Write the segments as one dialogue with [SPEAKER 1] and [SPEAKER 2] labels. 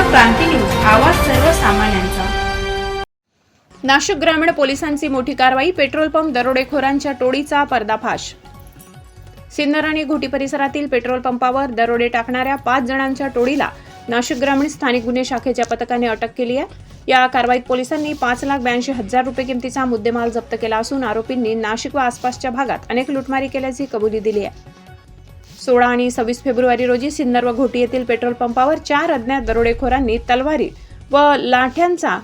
[SPEAKER 1] क्रांती news आवाज सर्वसामान्यांचा.
[SPEAKER 2] नाशिक ग्रामीण पोलिसांची मोठी कारवाई पेट्रोल पंप दरोडेखोरांच्या टोळीचा पर्दाफाश. सिन्नर आणि घोटी परिसरातील पेट्रोल पंपावर दरोडे टाकणाऱ्या पाच जणांच्या टोळीला नाशिक ग्रामीण स्थानिक गुन्हे शाखेच्या पथकाने अटक केली आहे. या कारवाईत पोलिसांनी पाच लाख ब्याऐंशी हजार रुपये किमतीचा मुद्देमाल जप्त केला असून आरोपींनी नाशिक व आसपासच्या भागात अनेक लुटमारी केल्याची कबुली दिली आहे. सोळा आणि सव्वीस फेब्रुवारी रोजी सिन्नर व घोटी येथील पेट्रोल पंपावर चार अज्ञात दरोडेखोरांनी तलवारी व लाठ्यांचा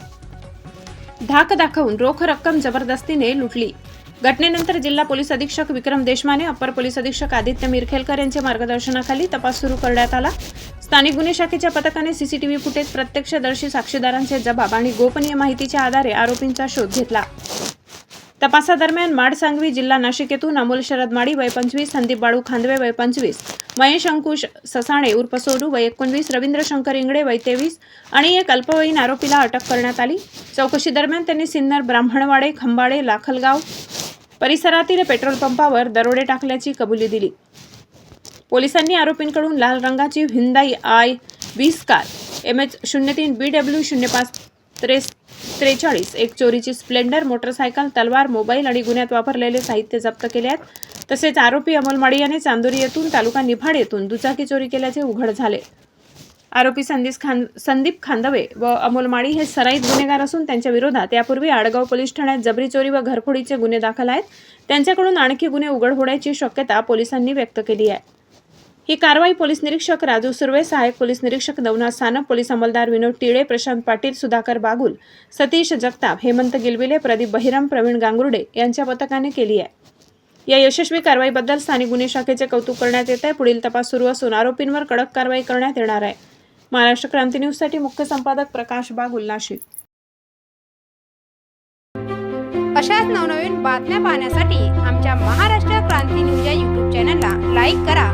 [SPEAKER 2] धाक दाखवून रोख रक्कम जबरदस्तीने लुटली. घटनेनंतर जिल्हा पोलीस अधीक्षक विक्रम देशमाने अपर पोलीस अधीक्षक आदित्य मिरखेलकर यांच्या मार्गदर्शनाखाली तपास सुरू करण्यात आला. स्थानिक गुन्हे शाखेच्या पथकाने सीसीटीव्ही फुटेज प्रत्यक्षदर्शी साक्षीदारांचे जबाब आणि गोपनीय माहितीच्या आधारे आरोपींचा शोध घेतला. तपासादरम्यान माड सांगवी जिल्हा नाशिक येथून अमोल शरद माडी वय पंचवीस संदीप बाळू खांदवे वय पंचवीस महेश अंकुश ससाणे उर्फ सोनू वय एकोणवीस रवींद्र शंकर इंगडे वय तेवीस आणि एक अल्पवयीन आरोपीला अटक करण्यात आली. चौकशी दरम्यान त्यांनी सिन्नर ब्राह्मणवाडे खंबाळे लाखलगाव परिसरातील पेट्रोल पंपावर दरोडे टाकल्याची कबुली दिली. पोलिसांनी आरोपींकडून लाल रंगाची हिंदाई आय वीस कार एम एच शून्य तीन बी डब्ल्यू शून्य पाच त्रेस त्रेचाळीस. एक चोरीची स्प्लेंडर मोटरसायकल तलवार मोबाईल आणि गुन्ह्यात वापरलेले साहित्य जप्त केले आहेत. तसेच आरोपी अमोल माडी याने चांदोरी येथून तालुका निफाड येथून दुचाकी चोरी केल्याचे उघड झाले. आरोपी संदीप खान संदीप खांदवे व अमोल माळी हे सराईत गुन्हेगार असून त्यांच्या विरोधात यापूर्वी आडगाव पोलीस ठाण्यात जबरी चोरी व घरफोडीचे गुन्हे दाखल आहेत. त्यांच्याकडून आणखी गुन्हे उघड होण्याची शक्यता पोलिसांनी व्यक्त केली आहे. ही कारवाई पोलीस निरीक्षक राजू सुर्वे सहाय्यक पोलीस निरीक्षक नवनाथ सानप पोलीस अंमलदार विनोद टिळे प्रशांत पाटील सुधाकर बागुल सतीश जगताप हेमंत गिलविले प्रदीप बहिरम प्रवीण गांगुर्डे यांच्या पथकाने केली आहे. या यशस्वी कारवाईबद्दल स्थानिक गुन्हे शाखेचे कौतुक करण्यात येत आहे. पुढील तपास सुरू असून आरोपींवर कडक कारवाई करण्यात येणार आहे. महाराष्ट्र क्रांती न्यूजसाठी मुख्य संपादक प्रकाश बागुल नाशिक.
[SPEAKER 3] अशाच नवनवीन बातम्या पाहण्यासाठी आमच्या महाराष्ट्र क्रांती न्यूज या यूट्यूब चॅनलला लाईक करा.